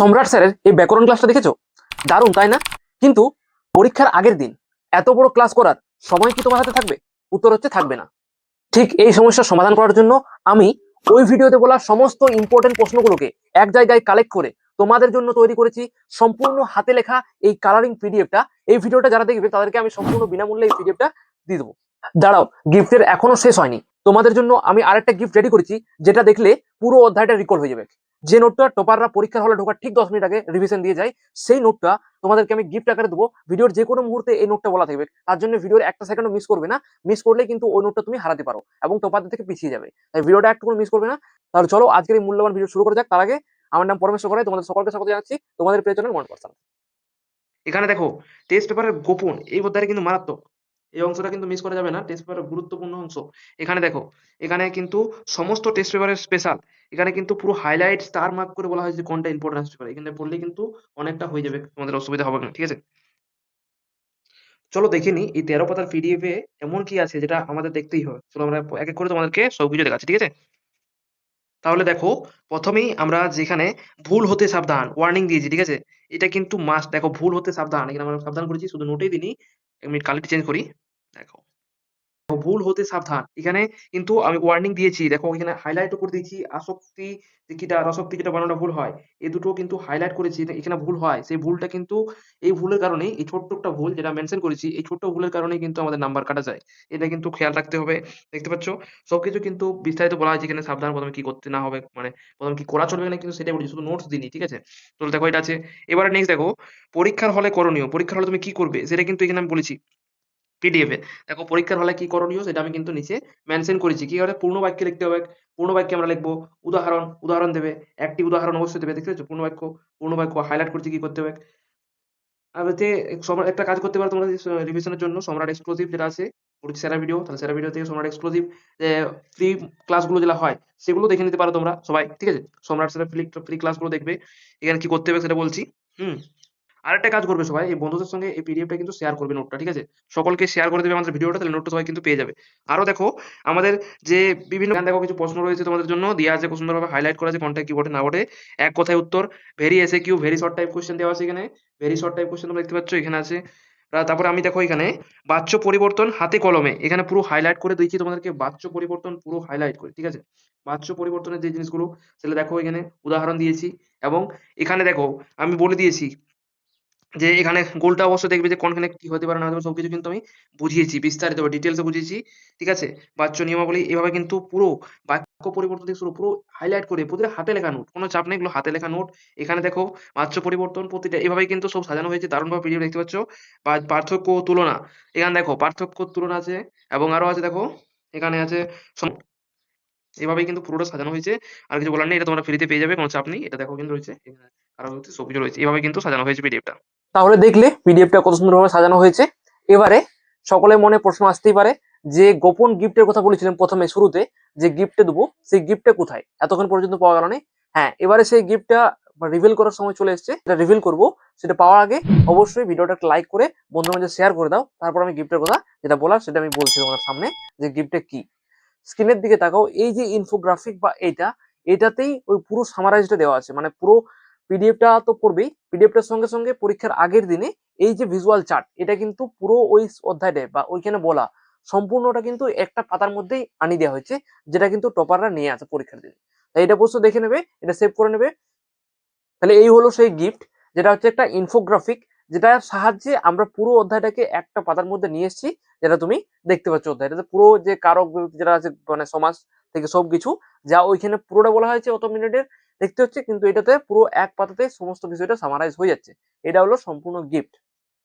সম্রাট স্যারের এই ব্যাকরণ ক্লাসটা দেখেছ? দারুণ, তাই না? কিন্তু পরীক্ষার আগের দিন এত বড় ক্লাস করার সময় কি তোমার হাতে থাকবে? উত্তর হচ্ছে থাকবে না। ঠিক এই সমস্যার সমাধান করার জন্য আমি ওই ভিডিওতে বলা সমস্ত ইম্পর্টেন্ট প্রশ্নগুলোকে এক জায়গায় কালেক্ট করে তোমাদের জন্য তৈরি করেছি সম্পূর্ণ হাতে লেখা এই কালারিং পিডিএফটা এই ভিডিওটা যারা দেখবে তাদেরকে আমি সম্পূর্ণ বিনামূল্যে এই পিডিএফটা দিয়ে দেবো। দাঁড়াও গিফটের এখনও শেষ হয়নি। তোমাদের জন্য আমি আরেকটা গিফট রেডি করেছি, যেটা দেখলে পুরো অধ্যায়টা রিকল হয়ে যাবে। যে নোটটা টপাররা পরীক্ষার হলে ঢোকার ঠিক দশ মিনিট আগে রিভিশন দিয়ে যায়, সেই নোটটা তোমাদেরকে আমি গিফট আকারে দেবো। ভিডিওর যে কোনো মুহূর্তে এই নোটটা বলা থাকবে। তার জন্য ভিডিওর একটা সেকেন্ডও মিস করবে না। মিস করলে কিন্তু ওই নোটটা তুমি হারাতে পারো এবং টপারদের থেকে পিছিয়ে যাবে। তাই ভিডিওটা একটু মিস করবে না। তাহলে চলো আজকের এই মূল্যবান ভিডিও শুরু করে যাক। তার আগে আমার নাম পরমেশ্বর করে তোমাদের সকলকে স্বাগত জানাচ্ছি। তোমাদের প্রিয় চ্যানেল মন পার্সন এখানে দেখো টেস্ট পেপারের গোপন, এই অধ্যায়টা কিন্তু মারাত্মক। এই অংশটা কিন্তু মিস করা যাবে না টেস্ট পেপারের গুরুত্বপূর্ণ অংশ। এখানে দেখো, এখানে কিন্তু সমস্ত টেস্ট পেপারের স্পেশাল এখানে কিন্তু পুরো হাইলাইট স্টার মার্ক করে বলা হয়েছে কোনটা ইম্পর্টেন্স পেপার এখানে পড়লে কিন্তু অনেকটা হয়ে যাবে, তোমাদের অসুবিধা হবে না, ঠিক আছে? চলো দেখে নি, এই তেরো পাতার পিডিএফ এ এমন কি আছে যেটা আমাদের দেখতেই হবে। চলো আমরা এক এক করে তোমাদেরকে সবকিছু দেখাচ্ছি, ঠিক আছে? তাহলে দেখো, প্রথমেই আমরা যেখানে ভুল হতে সাবধান ওয়ার্নিং দিয়েছি, ঠিক আছে? এটা কিন্তু মাস্ট দেখো, ভুল হতে সাবধান, এখানে আমরা সাবধান করেছি, শুধু নোটেই দিনি এক মিনিট কালারটি চেঞ্জ করি দেখো। ভুল হতে সাবধান। এখানে কিন্তু আমি ওয়ার্নিং দিয়েছি। দেখো, এখানে হাইলাইটও করে দিয়েছি। আসক্তি যেটা রসক্তি যেটা বানানোটা ভুল হয়। এই দুটো কিন্তু হাইলাইট করেছি। এখানে ভুল হয়। সেই ভুলটা কিন্তু, এই ভুলের কারণে এই ছোট্ট একটা ভুল যেটা মেনশন করেছি, এই ছোট্ট ভুলের কারণে কিন্তু আমাদের নাম্বার কাটা যায়। এটা কিন্তু খেয়াল রাখতে হবে। দেখতে পাচ্ছ? সবকিছু কিন্তু বিস্তারিত বলা হয়েছে এখানে সাবধান, প্রথমে কি করতে না হবে মানে প্রথমে কি করা চলবে না কিন্তু সেটাই বলেছি। শুধু নোটস দিনি ঠিক আছে? তো দেখো, এটা আছে। এবারে নেক্সট দেখো, পরীক্ষার হলে করণীয়। পরীক্ষার হলে তুমি কি করবে? সেটা কিন্তু এখানে আমি বলেছি। পিডিএফ এ। দেখো, পরীক্ষার হলে কি করণীয়? সেটা আমি কিন্তু নিচে মেনশন করেছি। কি হবে পূর্ণ বাক্যে লিখতে হবে। পূর্ণ বাক্যে আমরা লিখব, উদাহরণ উদাহরণ দেবে। একটি উদাহরণ অবশ্যই দেবে। দেখতে পাচ্ছ? পূর্ণ বাক্য পূর্ণ বাক্য হাইলাইট করছি, কি করতে হবে? সম্রাট একটা কাজ করতে পারো তোমরা রিভিশনের জন্য। সম্রাট এক্সক্লুসিভ যেটা আছে সেরা ভিডিও তাহলে সেরা ভিডিও থেকে সম্রাট এক্সক্লুসিভ ফ্রি ক্লাসগুলো যেটা হয়, সেগুলো দেখে নিতে পারো তোমরা সবাই। ঠিক আছে? সম্রাট সেরা ফ্রি ফ্রি ক্লাসগুলো দেখবে। এখানে কি করতে হবে সেটা বলছি। হুম? আরেকটা কাজ করবে সবাই, এই বন্ধুদের সঙ্গে এই পিডিএফটা কিন্তু শেয়ার করবে নোটটা ঠিক আছে? সকলকে শেয়ার করে দেবে আমাদের ভিডিওটা তাহলে নোটটা সবাই কিন্তু পেয়ে যাবে। আরও দেখো, আমাদের যে বিভিন্ন দেখো কিছু প্রশ্ন রয়েছে তোমাদের জন্য দেওয়া আছে খুব সুন্দরভাবে হাইলাইট করা আছে কোনটা কি বটে না বটে এক কথায় উত্তর very S A Q very short type question দেওয়া আছে এখানে ভেরি শর্ট টাইপ কোশ্চেন তোমরা দেখতে পাচ্ছ, এখানে আছে। তারপরে আমি দেখো এখানে, বাচ্য পরিবর্তন হাতে কলমে, এখানে পুরো হাইলাইট করে দিয়েছি তোমাদেরকে, বাচ্য পরিবর্তন পুরো হাইলাইট করে, ঠিক আছে? বাচ্য পরিবর্তনের যে জিনিসগুলো সেটা দেখো এখানে, উদাহরণ দিয়েছি, এবং এখানে দেখো, আমি বলে দিয়েছি যে এখানে গোলটা অবশ্য দেখবে যে কোনখানে কি হতে পারে না হতে পারে, সবকিছু কিন্তু আমি বুঝিয়েছি, বিস্তারিত ডিটেলসে বুঝিয়েছি, ঠিক আছে? বাচ্চ নিয়মাবলী এভাবে কিন্তু পুরো বাক্য পরিবর্তন থেকে শুরু, পুরো হাইলাইট করে প্রতিটা হাতে লেখা নোট কোনো চাপ নেই, এগুলো হাতে লেখা নোট এখানে দেখো বাচ্চ পরিবর্তন প্রতিটা এভাবে কিন্তু সব সাজানো হয়েছে, দারুণভাবে ভিডিও দেখতে পাচ্ছ, বা পার্থক্য তুলনা, এখানে দেখো পার্থক্য তুলনা আছে, এবং আরও আছে দেখো, এখানে আছে এভাবেই কিন্তু পুরোটা সাজানো হয়েছে, আর কিছু বলার নেই, এটা তোমরা ফ্রিতে পেয়ে যাবে, কোনো চাপ নেই, এটা দেখো কিন্তু রয়েছে আরও হচ্ছে সবকিছু রয়েছে এভাবে কিন্তু সাজানো হয়েছে পিডিএফটা তাহলে দেখলে পিডিএফটা কত সুন্দরভাবে সাজানো হয়েছে। এবারে সকলের মনে প্রশ্ন আসতেই পারে যে গোপন গিফটের কথা বলেছিলেন প্রথমে, শুরুতে যে গিফটে দেবো, সেই গিফটটা কোথায়? এতক্ষণ পর্যন্ত পাওয়া গেল না। হ্যাঁ এবারে সেই গিফটটা রিভিল করার সময় চলে এসেছে। এটা রিভিল করব, সেটা পাওয়ার আগে অবশ্যই ভিডিওটা লাইক করে বন্ধুর মাঝে শেয়ার করে দাও। তারপর আমি গিফটের কথা যেটা বলার, সেটা আমি বলছি তোমাদের সামনে যে গিফটটা কি। স্ক্রিনের দিকে তাকাও, এই যে ইনফোগ্রাফিক বা এইটা এটাতেই ওই পুরো সামারাইজটা দেওয়া আছে। মানে পুরো পিডিএফটা তো পড়বেই। পিডিএফটার সঙ্গে সঙ্গে পরীক্ষার আগের দিনে এই যে ভিজুয়াল চার্ট এটা কিন্তু পুরো ওই অধ্যায়টা বা ওইখানে বলা সম্পূর্ণটা কিন্তু একটা পাতার মধ্যেই আনি দেওয়া হয়েছে, যেটা কিন্তু টপাররা নিয়ে আসে পরীক্ষার দিনে। তাই এটা অবশ্যই দেখে নেবে, এটা সেভ করে নেবে। তাহলে এই হলো সেই গিফট যেটা হচ্ছে একটা ইনফোগ্রাফিক যেটার সাহায্যে আমরা পুরো অধ্যায়টাকে একটা পাতার মধ্যে নিয়ে এসেছি, যেটা তুমি দেখতে পাচ্ছ অধ্যায়টাতে পুরো যে কারক, যেটা আছে মানে সমাজ থেকে সবকিছু, যা ওইখানে পুরোটা বলা হয়েছে অত মিনিটের দেখতে হচ্ছে কিন্তু এটাতে পুরো এক পাতাতে সমস্ত বিষয়টা সামারাইজ হয়ে যাচ্ছে। এটা হলো সম্পূর্ণ গিফট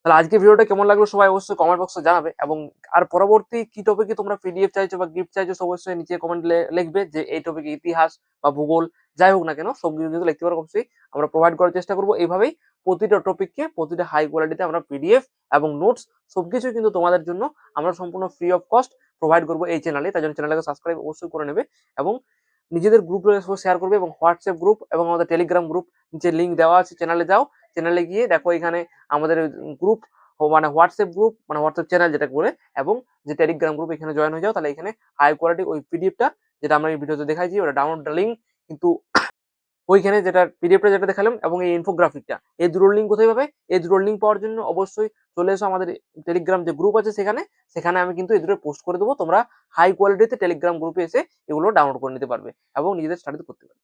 তাহলে আজকে ভিডিওটা কেমন লাগল সবাই অবশ্যই কমেন্ট বক্সে জানাবে এবং আর পরবর্তী কি টপিকে তোমরা পিডিএফ চাইছো বা গিফট চাইছো অবশ্যই নিচে কমেন্ট লিখবে যে এই টপিকে ইতিহাস বা ভূগোল যাই হোক না কেন সব কিছু কিন্তু লিখতে পারো অবশ্যই আমরা প্রোভাইড করার চেষ্টা করব। এইভাবেই প্রতিটা টপিককে প্রতিটা হাই কোয়ালিটিতে আমরা পিডিএফ এবং নোটস সবকিছু কিন্তু তোমাদের জন্য আমরা সম্পূর্ণ ফ্রি অফ কস্ট প্রোভাইড করব এই চ্যানেলে তাই জন্য চ্যানেলটাকে সাবস্ক্রাইব অবশ্যই করে নেবে এবং নিজেদের গ্রুপ শেয়ার করবে এবং হোয়াটসঅ্যাপ গ্রুপ এবং আমাদের টেলিগ্রাম গ্রুপ যে লিঙ্ক দেওয়া আছে চ্যানেলে যাও। চ্যানেলে গিয়ে দেখো এখানে আমাদের গ্রুপ মানে হোয়াটসঅ্যাপ গ্রুপ মানে হোয়াটসঅ্যাপ চ্যানেল যেটা করে এবং যে টেলিগ্রাম গ্রুপ এখানে জয়েন হয়ে যাও, তাহলে এখানে হাই কোয়ালিটি ওই পিডিএফটা যেটা আমরা এই ভিডিওতে দেখাইছি, ওটা ডাউনলোড লিঙ্ক কিন্তু ওইখানে যেটা পিডিএফটা যেটা দেখালাম এবং এই ইনফোগ্রাফিকটা এই দুটোর লিঙ্ক কোথায় পাবে? এই দুটোর লিঙ্ক পাওয়ার জন্য অবশ্যই চলে এসো আমাদের টেলিগ্রাম যে গ্রুপ আছে সেখানে। সেখানে আমি কিন্তু এই দুটো পোস্ট করে দেবো। তোমরা হাই কোয়ালিটিতে টেলিগ্রাম গ্রুপে এসে এগুলো ডাউনলোড করে নিতে পারবে এবং নিজেদের স্টাডি করতে পারবে।